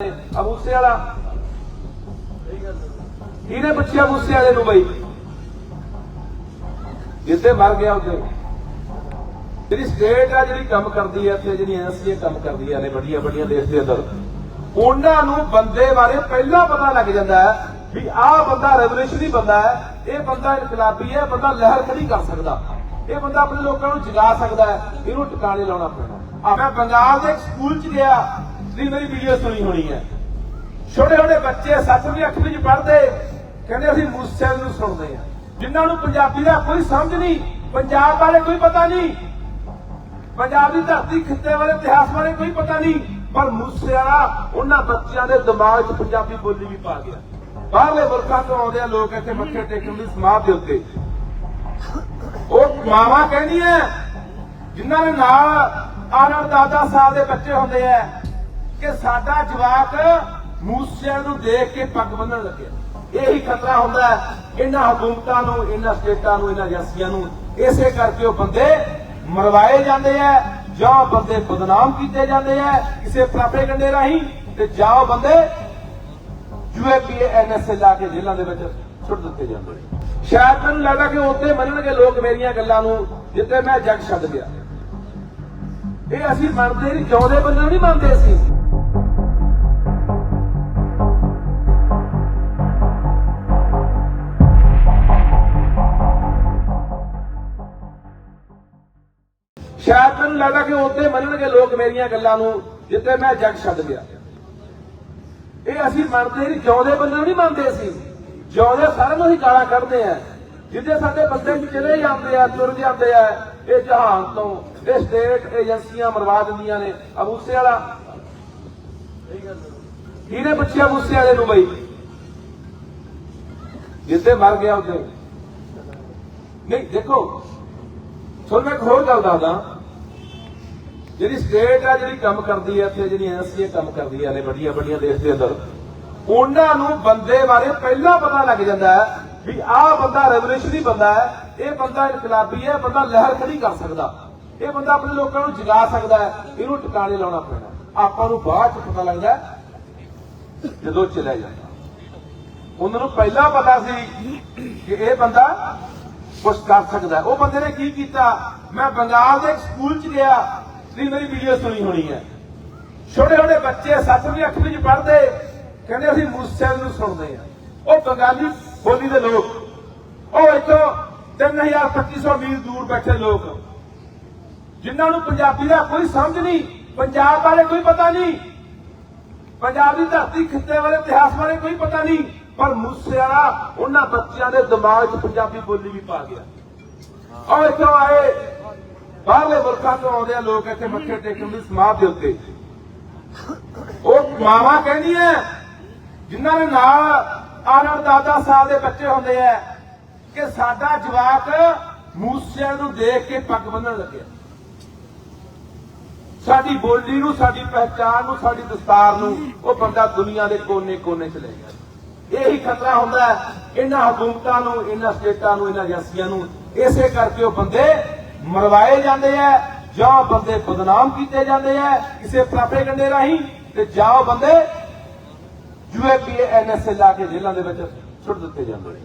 ਆ ਮੂਸੇ ਵਾਲਾ। ਇਹਨੇ ਪੁੱਛਿਆ ਮੂਸੇ ਵਾਲੇ ਨੂੰ ਬਈ। ਜਿੱਤੇ ਮਰ ਗਿਆ ਉੱਤੇ ਜਿਹੜੀ ਸਟੇਟ ਆ, ਜਿਹੜੀ ਕੰਮ ਕਰਦੀ ਹੈ ਇੱਥੇ ਜਿਹੜੀ ਐਨਸੀਏ ਕੰਮ ਕਰਦੀਆਂ ਨੇ ਵੱਡੀਆਂ ਵੱਡੀਆਂ ਦੇਸ਼ ਦੇ ਅੰਦਰ। ਉਹਨਾਂ ਨੂੰ ਬੰਦੇ ਬਾਰੇ ਪਹਿਲਾਂ ਪਤਾ ਲੱਗ ਜਾਂਦਾ ਹੈ ਵੀ ਆਹ ਬੰਦਾ ਰੈਵੋਲੂਸ਼ਨਰੀ ਬੰਦਾ ਹੈ। ਇਹ ਬੰਦਾ ਇਨਕਲਾਬੀ ਹੈ, ਇਹ ਬੰਦਾ ਲਹਿਰ ਖੜੀ ਕਰ ਸਕਦਾ। ਇਹ ਬੰਦਾ ਆਪਣੇ ਲੋਕਾਂ ਨੂੰ ਜਗਾ ਸਕਦਾ ਹੈ, ਇਹਨੂੰ ਟਿਕਾਣੇ ਲਾਉਣਾ ਪੈਣਾ। ਆ ਮੈਂ ਬੰਗਾਲ ਦੇ ਇੱਕ ਸਕੂਲ 'ਚ ਗਿਆ। ਜਿਹੜੀ ਮੇਰੀ ਵੀਡੀਓ ਸੁਣੀ ਹੋਣੀ ਹੈ। ਛੋਟੇ ਛੋਟੇ ਬੱਚੇ 7ਵੀਂ 8ਵੀਂ ਚ ਪੜ੍ਹਦੇ, ਕਹਿੰਦੇ ਅਸੀਂ ਮੂਸੇ ਨੂੰ ਸੁਣਦੇ ਆ ਜਿਨ੍ਹਾਂ ਨੂੰ ਪੰਜਾਬੀ ਦਾ ਕੋਈ ਸਮਝ ਨਹੀਂ, ਪੰਜਾਬ ਬਾਰੇ ਕੋਈ ਪਤਾ ਨਹੀਂ। ਪੰਜਾਬ ਦੀ ਧਰਤੀ ਖਿੱਤੇ ਵਾਲੇ, ਇਤਿਹਾਸ ਬਾਰੇ ਕੋਈ ਪਤਾ ਨਹੀਂ। ਪਰ ਮੂਸੇ ਉਹਨਾਂ ਬੱਚਿਆਂ ਦੇ ਦਿਮਾਗ 'ਚ ਪੰਜਾਬੀ ਬੋਲੀ ਵੀ ਪਾ ਗਿਆ ਬਾਹਰਲੇ ਮੁਲਕਾਂ ਤੋਂ ਆਉਂਦੇ ਆ ਲੋਕ ਇੱਥੇ ਮੱਥੇ ਟੇਕਣ ਦੀ ਸਮਾਧ ਦੇ ਉੱਤੇ। ਉਹ ਮਾਵਾ ਕਹਿੰਦੀਆਂ, ਜਿਨ੍ਹਾਂ ਦੇ ਨਾਲ ਆਨੰਦ ਦਾਦਾ ਸਾਹਿਬ ਦੇ ਬੱਚੇ ਹੁੰਦੇ ਆ ਕਿ ਸਾਡਾ ਜਵਾਕ ਮੂਸੇ ਨੂੰ ਦੇਖ ਕੇ ਪੱਗ ਬੰਨਣ ਲੱਗਿਆ ਇਹੀ ਖਤਰਾ ਹੁੰਦਾ ਇਹਨਾਂ ਹਕੂਮਤਾਂ ਨੂੰ, ਇਹਨਾਂ ਸਟੇਟਾਂ ਨੂੰ, ਇਹਨਾਂ ਏਜੰਸੀਆਂ ਨੂੰ ਇਸੇ ਕਰਕੇ ਉਹ ਬੰਦੇ ਮਰਵਾਏ ਜਾਂਦੇ ਆ, ਜਾਂ ਬੰਦੇ ਬਦਨਾਮ ਕੀਤੇ ਜਾਂਦੇ ਆ, ਕਿਸੇ ਪ੍ਰਾਪੇਗੰਡੇ ਰਾਹੀਂ, ਤੇ ਜਾਂ ਉਹ ਬੰਦੇ ਯੂਏਪੀਏ ਐਨਐਸਏ ਲਾ ਕੇ ਜੇਲ੍ਹਾਂ ਦੇ ਵਿੱਚ ਸੁੱਟ ਦਿੱਤੇ ਜਾਂਦੇ ਨੇ। ਸ਼ਾਇਦ ਮੈਨੂੰ ਲੱਗਦਾ ਕਿ ਉੱਥੇ ਮੰਨਣਗੇ ਲੋਕ ਮੇਰੀਆਂ ਗੱਲਾਂ ਨੂੰ ਜਿੱਤੇ ਮੈਂ ਜੱਗ ਛੱਡ ਗਿਆ। ਇਹ ਅਸੀਂ ਮੰਨਦੇ ਨਹੀਂ ਜਿਉਂਦੇ ਬੰਦੇ ਨੂੰ ਨਹੀਂ ਮੰਨਦੇ ਅਸੀਂ। ਮੈਨੂੰ ਲੱਗਦਾ ਕਿ ਉੱਥੇ ਮੰਨਣਗੇ ਲੋਕ ਮੇਰੀਆਂ ਗੱਲਾਂ ਨੂੰ, ਜਿੱਥੇ ਮੈਂ ਜੱਗ ਛੱਡ ਗਿਆ। ਇਹ ਅਸੀਂ ਮੰਨਦੇ ਨਹੀਂ, ਜਿਉਂਦੇ ਬੰਦੇ ਨੂੰ ਨਹੀਂ ਮੰਨਦੇ ਅਸੀਂ। ਜਿਉਂਦੇ ਸਾਰਿਆਂ ਨੂੰ ਅਸੀਂ ਗਾਲਾਂ ਕੱਢਦੇ ਆ। ਜਿੱਦੇ ਸਾਡੇ ਬੰਦੇ ਚਲੇ ਜਾਂਦੇ ਆ, ਤੁਰ ਜਾਂਦੇ ਆ, ਇਹ ਜਹਾਨ ਤੋਂ, ਇਹ ਸਟੇਟ ਏਜੰਸੀਆਂ ਮਰਵਾ ਦਿੰਦੀਆਂ ਨੇ ਆ ਮੂਸੇ ਵਾਲਾ। ਇਹਨੇ ਪੁੱਛਿਆ ਮੂਸੇ ਵਾਲੇ ਨੂੰ ਬਈ? ਜਿੱਦੇ ਮਰ ਗਿਆ ਉੱਥੇ। ਨਹੀਂ, ਦੇਖੋ, ਤੁਹਾਨੂੰ ਮੈਂ ਇੱਕ ਹੋਰ ਗੱਲ ਦੱਸਦਾ। ਜਿਹੜੀ ਸਟੇਟ ਆ, ਜਿਹੜੀ ਕੰਮ ਕਰਦੀ ਹੈ ਇੱਥੇ ਜਿਹੜੀ ਐਨਸੀਏ ਕੰਮ ਕਰਦੀਆਂ ਨੇ ਵੱਡੀਆਂ ਵੱਡੀਆਂ ਦੇਸ਼ ਦੇ ਅੰਦਰ। ਉਹਨਾਂ ਨੂੰ ਬੰਦੇ ਬਾਰੇ ਪਹਿਲਾਂ ਪਤਾ ਲੱਗ ਜਾਂਦਾ ਹੈ ਵੀ ਆਹ ਬੰਦਾ ਰੈਵੋਲੂਸ਼ਨਰੀ ਬੰਦਾ ਹੈ, ਇਹ ਬੰਦਾ ਇਨਕਲਾਬੀ ਹੈ ਬੰਦਾ ਲਹਿਰ ਖੜੀ ਕਰ ਸਕਦਾ। ਇਹ ਬੰਦਾ ਆਪਣੇ ਲੋਕਾਂ ਨੂੰ ਜਗਾ ਸਕਦਾ ਹੈ, ਇਹਨੂੰ ਟਿਕਾਣੇ ਲਾਉਣਾ ਪੈਣਾ। ਆਪਾਂ ਨੂੰ ਬਾਅਦ ਚ ਪਤਾ ਲੱਗਦਾ ਜਦੋਂ ਚਲਿਆ ਜਾਂਦਾ। ਉਹਨਾਂ ਨੂੰ ਪਹਿਲਾਂ ਪਤਾ ਸੀ ਕਿ ਇਹ ਬੰਦਾ ਕੁਝ ਕਰ ਸਕਦਾ ਉਹ ਬੰਦੇ ਨੇ ਕੀ ਕੀਤਾ? ਮੈਂ ਬੰਗਾਲ ਦੇ ਇੱਕ ਸਕੂਲ 'ਚ ਗਿਆ। ਜਿਹੜੀ ਮੇਰੀ ਵੀਡੀਓ ਸੁਣੀ ਹੋਣੀ ਹੈ। ਛੋਟੇ ਛੋਟੇ ਬੱਚੇ 7ਵੀਂ 8ਵੀਂ ਚ ਪੜ੍ਹਦੇ। ਕਹਿੰਦੇ ਅਸੀਂ ਮੂਸੇ ਨੂੰ ਸੁਣਦੇ ਆ। ਉਹ ਬੰਗਾਲੀ ਬੋਲੀ ਦੇ ਲੋਕ। ਉਹ ਇੱਥੋਂ 3000 2500 ਮੀਲ ਦੂਰ ਬੈਠੇ ਲੋਕ। ਜਿਨ੍ਹਾਂ ਨੂੰ ਪੰਜਾਬੀ ਦਾ ਕੋਈ ਸਮਝ ਨਹੀਂ, ਪੰਜਾਬ ਬਾਰੇ ਕੋਈ ਪਤਾ ਨਹੀਂ। ਪੰਜਾਬ ਦੀ ਧਰਤੀ ਖਿੱਤੇ ਵਾਲੇ, ਇਤਿਹਾਸ ਬਾਰੇ ਕੋਈ ਪਤਾ ਨਹੀਂ। ਪਰ ਮੂਸੇ ਉਹਨਾਂ ਬੱਚਿਆਂ ਦੇ ਦਿਮਾਗ 'ਚ ਪੰਜਾਬੀ ਬੋਲੀ ਵੀ ਪਾ ਗਿਆ। ਉਹ ਇੱਥੋਂ ਆਏ। ਬਾਹਰਲੇ ਮੁਲਕਾਂ ਤੋਂ ਆਉਂਦੇ ਆ ਲੋਕ ਇੱਥੇ ਮੱਥੇ ਟੇਕਣ ਦੀ ਸਮਾਧ ਦੇ ਉੱਤੇ। ਉਹ ਮਾਵਾ ਕਹਿੰਦੀਆਂ ਜਿਨ੍ਹਾਂ ਦੇ ਨਾਲ ਆਨੰਦ ਦਾਦਾ ਸਾਹਿਬ ਦੇ ਬੱਚੇ ਹੁੰਦੇ ਆ ਕਿ ਸਾਡਾ ਜਵਾਕ ਮੂਸੇ ਨੂੰ ਦੇਖ ਕੇ ਪੱਗ ਬੰਨਣ ਲੱਗਿਆ। ਸਾਡੀ ਬੋਲੀ ਨੂੰ, ਸਾਡੀ ਪਹਿਚਾਨ ਨੂੰ, ਸਾਡੀ ਦਸਤਾਰ ਨੂੰ ਉਹ ਬੰਦਾ ਦੁਨੀਆ ਦੇ ਕੋਨੇ-ਕੋਨੇ ਚ ਲੈ ਗਿਆ। ਇਹੀ ਖਤਰਾ ਹੁੰਦਾ ਇਹਨਾਂ ਹਕੂਮਤਾਂ ਨੂੰ, ਇਹਨਾਂ ਸਟੇਟਾਂ ਨੂੰ, ਇਹਨਾਂ ਏਜੰਸੀਆਂ ਨੂੰ, ਇਸੇ ਕਰਕੇ ਉਹ ਬੰਦੇ ਮਰਵਾਏ ਜਾਂਦੇ ਆ, ਜਾਂ ਬੰਦੇ ਬਦਨਾਮ ਕੀਤੇ ਜਾਂਦੇ ਆ, ਕਿਸੇ ਪ੍ਰਾਪੇਗੰਡੇ ਰਾਹੀਂ, ਤੇ ਜਾਂ ਉਹ ਬੰਦੇ ਯੂਏਪੀਏ ਐਨਐਸਏ ਲਾ ਕੇ ਜੇਲ੍ਹਾਂ ਦੇ ਵਿੱਚ ਸੁੱਟ ਦਿੱਤੇ ਜਾਂਦੇ ਨੇ